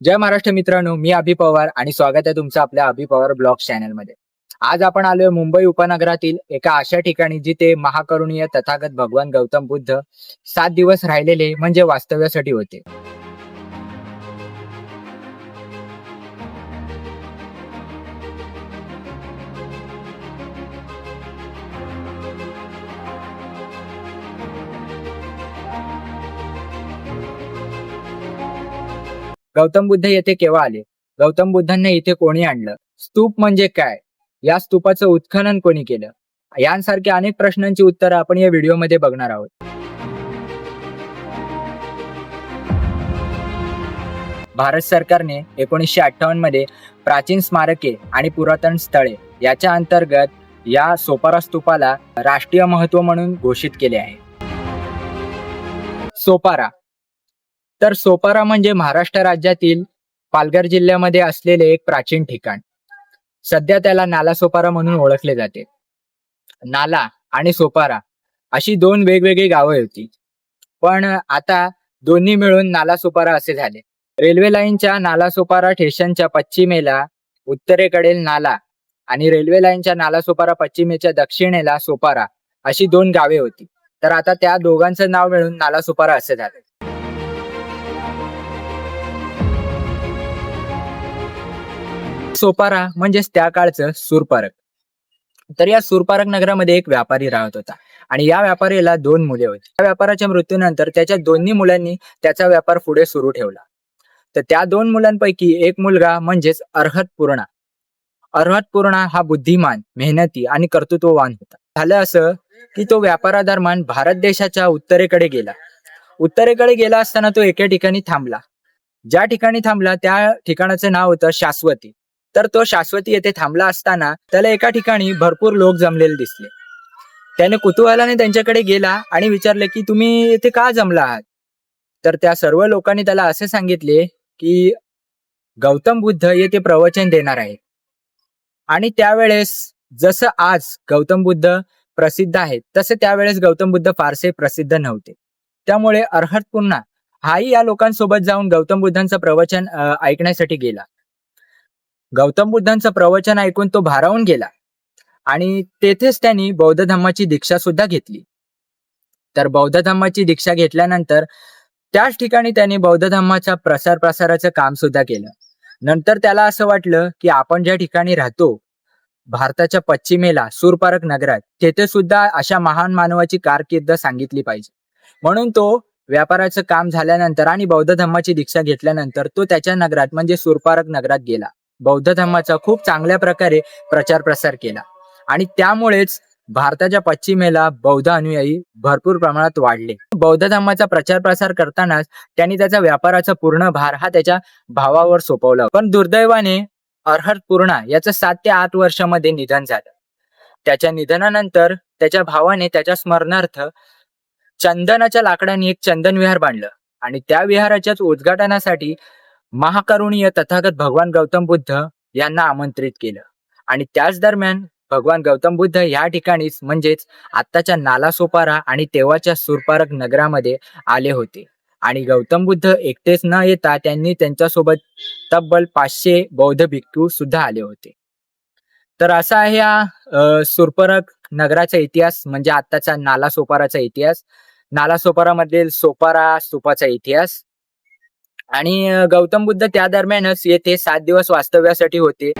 जय महाराष्ट्र मित्रांनो मी अभि पवार आणि स्वागत आहे तुमचं आपल्या अभि पवार ब्लॉग चॅनलमध्ये. आज आपण आलोय मुंबई उपनगरातील एका अशा ठिकाणी जिथे महाकरुणीय तथागत भगवान गौतम बुद्ध सात दिवस राहिलेले म्हणजे वास्तव्यासाठी होते. गौतम बुद्ध येथे केव्हा आले? गौतम बुद्धांना इथे कोणी आणलं? स्तूप म्हणजे काय? या स्तूपाचं उत्खनन कोणी केलं? यांसारख्या अनेक प्रश्नांची उत्तरं आपण या व्हिडिओमध्ये बघणार आहोत. भारत सरकारने एकोणीसशे अठ्ठावन्नमध्ये प्राचीन स्मारके आणि पुरातन स्थळे याच्या अंतर्गत या सोपारा स्तूपाला राष्ट्रीय महत्त्व म्हणून घोषित केले आहे. सोपारा तर सोपारा म्हणजे महाराष्ट्र राज्यातील पालघर जिल्ह्यामध्ये असलेले एक प्राचीन ठिकाण. सध्या त्याला नाला सोपारा म्हणून ओळखले जाते. नाला आणि सोपारा अशी दोन वेगवेगळी गावं होती. पण आता दोन्ही मिळून नाला सोपारा असे झाले. रेल्वे लाईनच्या नाला सोपारा स्टेशनच्या पश्चिमेला उत्तरेकडील नाला आणि रेल्वे लाईनच्या नाला सोपारा पश्चिमेच्या दक्षिणेला सोपारा अशी दोन गावे होती. तर आता त्या दोघांचं नाव मिळून नाला सोपारा असे झाले. सोपारा म्हणजेच त्या काळचं सुरपारक. तर या सुरपारक नगरामध्ये एक व्यापारी राहत होता आणि या व्यापारीला दोन मुले होती. त्या व्यापाराच्या मृत्यूनंतर त्याच्या दोन्ही मुलांनी त्याचा व्यापार पुढे सुरू ठेवला. तर त्या दोन मुलांपैकी एक मुलगा म्हणजेच अर्हत पूर्णा. अर्हत पूर्णा हा बुद्धिमान मेहनती आणि कर्तृत्ववान होता. झालं असं की तो व्यापारादरम्यान भारत देशाच्या उत्तरेकडे गेला. उत्तरेकडे गेला असताना तो एका ठिकाणी थांबला. ज्या ठिकाणी थांबला त्या ठिकाणाचं नाव होतं शाश्वती. तर तो शाश्वती येथे थांबला असताना त्याला एका ठिकाणी भरपूर लोक जमलेले दिसले. त्याने कुतूहलाने त्यांच्याकडे गेला आणि विचारले की तुम्ही येथे का जमला आहात? तर त्या सर्व लोकांनी त्याला असे सांगितले की गौतम बुद्ध येथे प्रवचन देणार आहे आणि त्यावेळेस जसं आज गौतम बुद्ध प्रसिद्ध आहेत तसे त्यावेळेस गौतम बुद्ध फारसे प्रसिद्ध नव्हते. त्यामुळे अर्हत पुन्हा हाही या लोकांसोबत जाऊन गौतम बुद्धांचं प्रवचन ऐकण्यासाठी गेला. गौतम बुद्धांचं प्रवचन ऐकून तो भारावून गेला. आणि तेथेच त्यांनी बौद्ध धम्माची दीक्षा सुद्धा घेतली. तर बौद्ध धम्माची दीक्षा घेतल्यानंतर त्याच ठिकाणी त्यांनी बौद्ध धम्माच्या प्रसार प्रसाराचं काम सुद्धा केलं. नंतर त्याला असं वाटलं की आपण ज्या ठिकाणी राहतो भारताच्या पश्चिमेला सूरपारक नगरात तेथे सुद्धा अशा महान मानवाची कारकीर्द सांगितली पाहिजे. म्हणून तो व्यापाराचं काम झाल्यानंतर आणि बौद्ध धम्माची दीक्षा घेतल्यानंतर तो त्याच्या नगरात म्हणजे सुरपारक नगरात गेला. बौद्ध धर्माचा खूप चांगल्या प्रकारे प्रचार प्रसार केला. आणि त्यामुळेच भारताच्या पश्चिमेला बौद्ध अनुयायी भरपूर प्रमाणात वाढले. बौद्ध धर्माचा प्रचार प्रसार करतानाच त्यांनी त्याचा व्यापाराचा पूर्ण भार हा त्याच्या भावावर सोपवला. पण दुर्दैवाने अर्हत पूर्णा याचं सात ते आठ वर्षामध्ये निधन झालं. त्याच्या निधनानंतर त्याच्या भावाने त्याच्या स्मरणार्थ चंदनाच्या लाकडाने एक चंदन विहार बांधलं. आणि त्या विहाराच्याच उद्घाटनासाठी महाकरुणीय तथागत भगवान गौतम बुद्ध यांना आमंत्रित केलं. आणि त्याच दरम्यान भगवान गौतम बुद्ध या ठिकाणीच म्हणजेच आत्ताच्या नालासोपारा आणि तेव्हाच्या सुरपारक नगरामध्ये आले होते. आणि गौतम बुद्ध एकटेच न येता त्यांनी त्यांच्यासोबत तब्बल पाचशे बौद्ध भिक्खू सुद्धा आले होते. तर असा आहे हा सुरपरक सुरपारक नगराचा इतिहास म्हणजे आत्ताचा नालासोपाराचा इतिहास. नालासोपारामधील सोपारा स्तूपाचा इतिहास. आणि गौतम बुद्ध त्या दरम्यानच येथे सात दिवस वास्तव्यासाठी होते.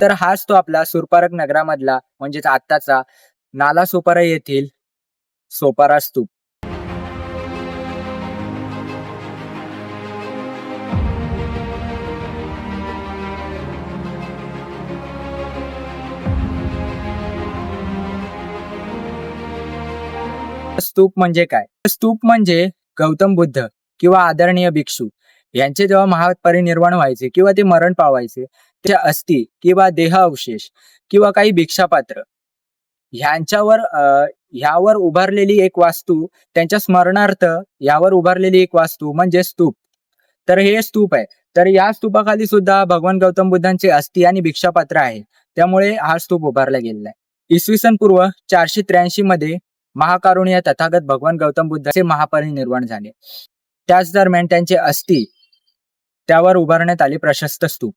तर हाच तो आपला सुरपारक नगरामधला म्हणजेच आत्ताचा नाला सोपारा येथील सोपारा स्तूप. स्तूप म्हणजे काय? स्तूप म्हणजे गौतम बुद्ध किंवा आदरणीय भिक्षू यांचे जेव्हा महापरिनिर्वाण व्हायचे किंवा ते मरण पावायचे त्या अस्थि किंवा देह अवशेष किंवा काही भिक्षापात्र. ह्यांच्यावर ह्यावर उभारलेली एक वास्तू त्यांच्या स्मरणार्थ यावर उभारलेली एक वास्तू म्हणजे स्तूप. तर हे स्तूप आहे. तर या स्तूपाखाली सुद्धा भगवान गौतम बुद्धांचे अस्थि आणि भिक्षापात्र आहे. त्यामुळे हा स्तूप उभारला गेलेला आहे. इसवी सन पूर्व चारशे त्र्याऐंशी मध्ये महाकारुणीय तथागत भगवान गौतम बुद्धाचे महापरिनिर्वाण झाले. त्याच दरम्यान त्यांचे अस्थि त्यावर उभारण्यात आले प्रशस्त स्तूप.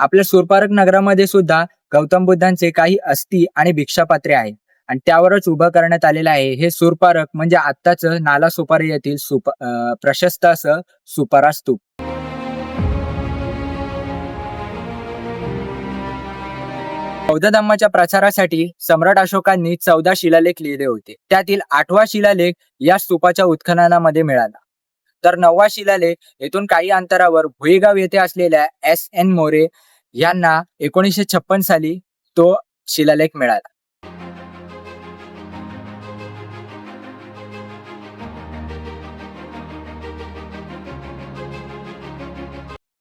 आपल्या सुरपारक नगरामध्ये सुद्धा गौतम बुद्धांचे काही अस्थि आणि भिक्षापात्रे आहेत. आणि त्यावरच उभं करण्यात आलेलं आहे. हे सुरपारक म्हणजे आत्ताच नाला सुपारी येथील सुप प्रशस्त असं सुपारा स्तूप बौद्ध धम्माच्या प्रचारासाठी सम्राट अशोकांनी चौदा शिलालेख लिहिले होते. त्यातील आठवा शिलालेख या स्तूपाच्या उत्खननामध्ये मिळाला. तर नववा शिलालेख येथून काही अंतरावर भुईगाव येथे असलेल्या एस एन मोरे यांना एकोणीसशे छप्पन साली तो शिलालेख मिळाला.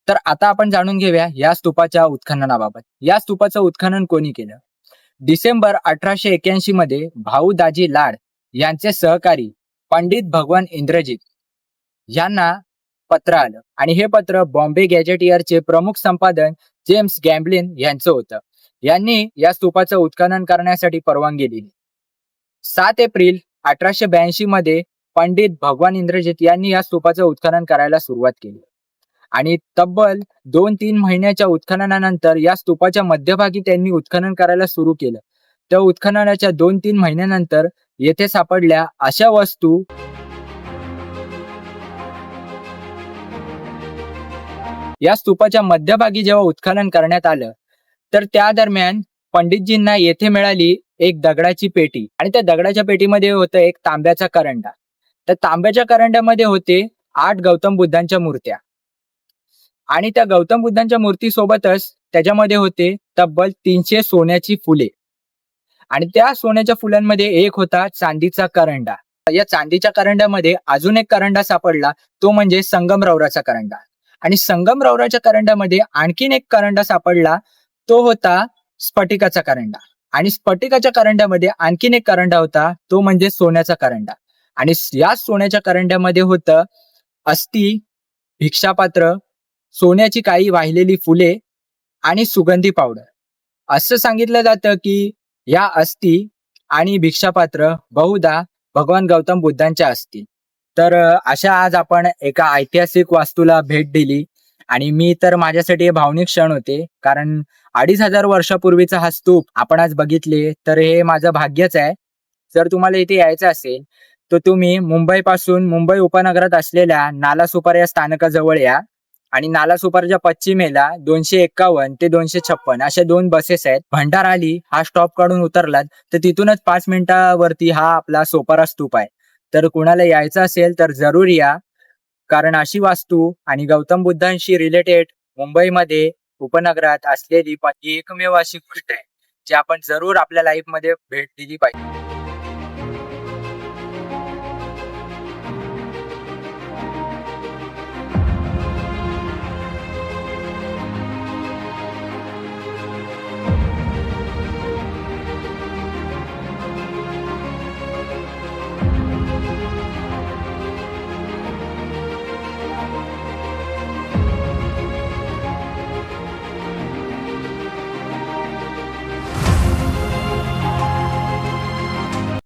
तर आता आपण जाणून घेऊया या स्तूपाच्या उत्खननाबाबत. या स्तूपाचं उत्खनन कोणी केलं? डिसेंबर अठराशे एक्याऐंशी मध्ये भाऊ दाजी लाड यांचे सहकारी पंडित भगवान इंद्रजित यांना पत्र आलं. आणि हे पत्र बॉम्बे गॅजेटियरचे प्रमुख संपादन जेम्स गॅम्बलिन यांचं होतं. यांनी या स्तूपाचं उत्खनन करण्यासाठी परवानगी दिली. सात एप्रिल अठराशे ब्याऐंशी मध्ये पंडित भगवान इंद्रजित यांनी या स्तूपाचं उत्खनन करायला सुरुवात केली. आणि तब्बल दोन तीन महिन्याच्या उत्खननानंतर या स्तूपाच्या मध्यभागी त्यांनी उत्खनन करायला सुरू केलं. त्या उत्खननाच्या दोन तीन महिन्यानंतर येथे सापडल्या अशा वस्तू या स्तूपाच्या मध्यभागी जेव्हा उत्खनन करण्यात आलं तर त्या दरम्यान पंडितजींना येथे मिळाली एक दगडाची पेटी. आणि त्या दगडाच्या पेटीमध्ये होतं एक तांब्याचा करंडा. त्या तांब्याच्या करंड्यामध्ये होते आठ गौतम बुद्धांच्या मूर्त्या. आणि त्या गौतम बुद्धांच्या मूर्तीसोबतच त्याच्यामध्ये होते तब्बल तीनशे सोन्याची फुले. आणि त्या सोन्याच्या फुलांमध्ये एक होता चांदीचा करंडा. या चांदीच्या करंड्यामध्ये अजून एक करंडा सापडला तो म्हणजे संगमरवराचा करंडा. आणि संगमरवराच्या करंड्यामध्ये आणखीन एक करंडा सापडला तो होता स्फटिकाचा करंडा. आणि स्फटिकाच्या करंड्यामध्ये आणखीन एक करंडा होता तो म्हणजे सोन्याचा करंडा. आणि या सोन्याच्या करंड्यामध्ये होतं अस्थि भिक्षापात्र सोन्याची काही वाहिलेली फुले आणि सुगंधी पावडर. असं सांगितलं जातं की या अस्थि आणि भिक्षापात्र बहुधा भगवान गौतम बुद्धांच्या असतील तर अशा आज आपण एका ऐतिहासिक वास्तूला भेट दिली. आणि मी तर माझ्यासाठी हे भावनिक क्षण होते. कारण अडीच हजार वर्षापूर्वीचा हा स्तूप आपण आज बघितले तर हे माझं भाग्यच आहे. जर तुम्हाला इथे यायचं असेल तर तुम्ही मुंबई पासून मुंबई उपनगरात असलेल्या नालासुपार या स्थानकाजवळ या. आणि नालासुपारच्या पश्चिमेला दोनशे एक्कावन्न ते दोनशे छप्पन अशा दोन बसेस आहेत. भंडार आली हा स्टॉप काढून उतरलात तर तिथूनच पाच मिनिटावरती हा आपला सोपारा स्तूप आहे. तर कुणाला यायचं असेल तर जरूर या. कारण अशी वास्तू आणि गौतम बुद्धांशी रिलेटेड मुंबईमध्ये उपनगरात असलेली ही एकमेव अशी गोष्ट आहे जी आपण जरूर आपल्या लाईफमध्ये भेट दिली पाहिजे.